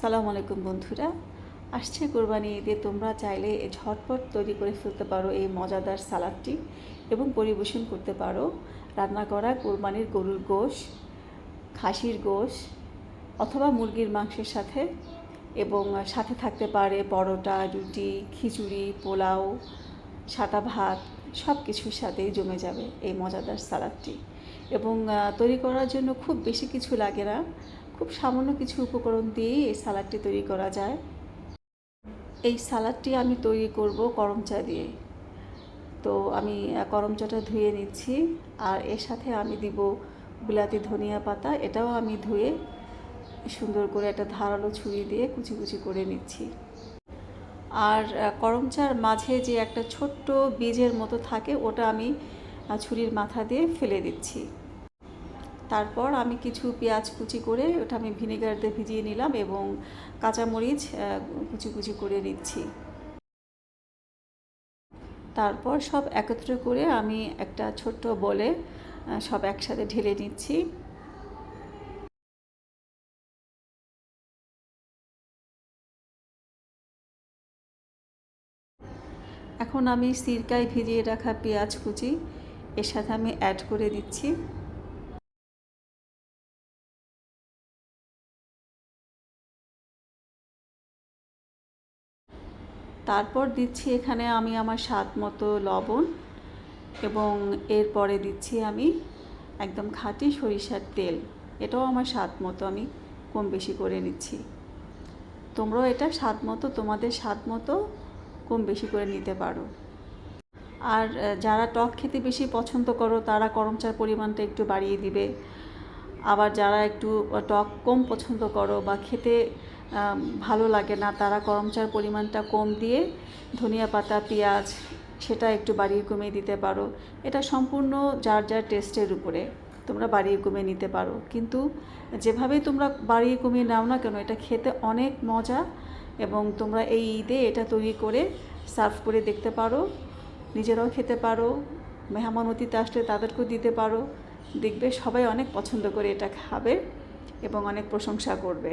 সালাম আলাইকুম বন্ধুরা। আসছে কোরবানি ঈদে তোমরা চাইলে ঝটপট তৈরি করে ফেলতে পারো এই মজাদার সালাদটি এবং পরিবেশন করতে পারো। রান্না করা কোরবানির গরুর গোশ, খাসির গোশ অথবা মুরগির মাংসের সাথে এবং সাথে থাকতে পারে পরোটা, রুটি, খিচুড়ি, পোলাও, সাদা ভাত সব কিছুর সাথেই জমে যাবে এই মজাদার সালাদটি। এবং তৈরি করার জন্য খুব বেশি কিছু লাগে না। খুব সামান্য কিছু উপকরণ দিয়েই এই সালাডটি তৈরি করা যায়। এই সালাডটি আমি তৈরি করব করম চা দিয়ে। তো আমি করম চাটা ধুয়ে নিচ্ছি আর এর সাথে আমি দিব বিলাতি ধনিয়া পাতা। এটাও আমি ধুয়ে সুন্দর করে একটা ধারালো ছুরি দিয়ে কুচি কুচি করে নিচ্ছি। আর করম চার মাঝে যে একটা ছোট্ট বীজের মতো থাকে ওটা আমি ছুরির মাথা দিয়ে ফেলে দিচ্ছি। তারপর আমি কিছু পেঁয়াজ কুচি করে ওটা আমি ভিনেগার দিয়ে ভিজিয়ে নিলাম এবং কাঁচামরিচ কুচি কুচি করে নিচ্ছি। তারপর সব একত্র করে আমি একটা ছোট্ট বলে সব একসাথে ঢেলে নিচ্ছি। এখন আমি সিরকায় ভিজিয়ে রাখা পেঁয়াজ কুচি, এর সাথে আমি অ্যাড করে দিচ্ছি। তারপর দিচ্ছি এখানে আমি আমার স্বাদ মতো লবণ এবং এরপরে দিচ্ছি আমি একদম খাঁটি সরিষার তেল। এটাও আমার স্বাদ মতো, আমি কম বেশি করে নিচ্ছি। তোমরাও এটা স্বাদ মতো, তোমাদের স্বাদ মতো কম বেশি করে নিতে পারো। আর যারা টক খেতে বেশি পছন্দ করো, তারা গরম চার পরিমাণটা একটু বাড়িয়ে দিবে। আবার যারা একটু টক কম পছন্দ করো বা খেতে ভালো লাগে না। তারা গরম চার পরিমাণটা কম দিয়ে ধনিয়া পাতা, পেঁয়াজ, সেটা একটু বাড়িয়ে কমিয়ে দিতে পারো। এটা সম্পূর্ণ যার যার টেস্টের উপরে তোমরা বাড়িয়ে কমিয়ে নিতে পারো। কিন্তু যেভাবেই তোমরা বাড়িয়ে কমিয়ে নাও না কেন, এটা খেতে অনেক মজা এবং তোমরা এই ঈদে এটা তৈরি করে সার্ভ করে দেখতে পারো, নিজেরাও খেতে পারো, মেহমান অতিথি আসলে তাদেরকেও দিতে পারো। দেখবে সবাই অনেক পছন্দ করে এটা খাবে এবং অনেক প্রশংসা করবে।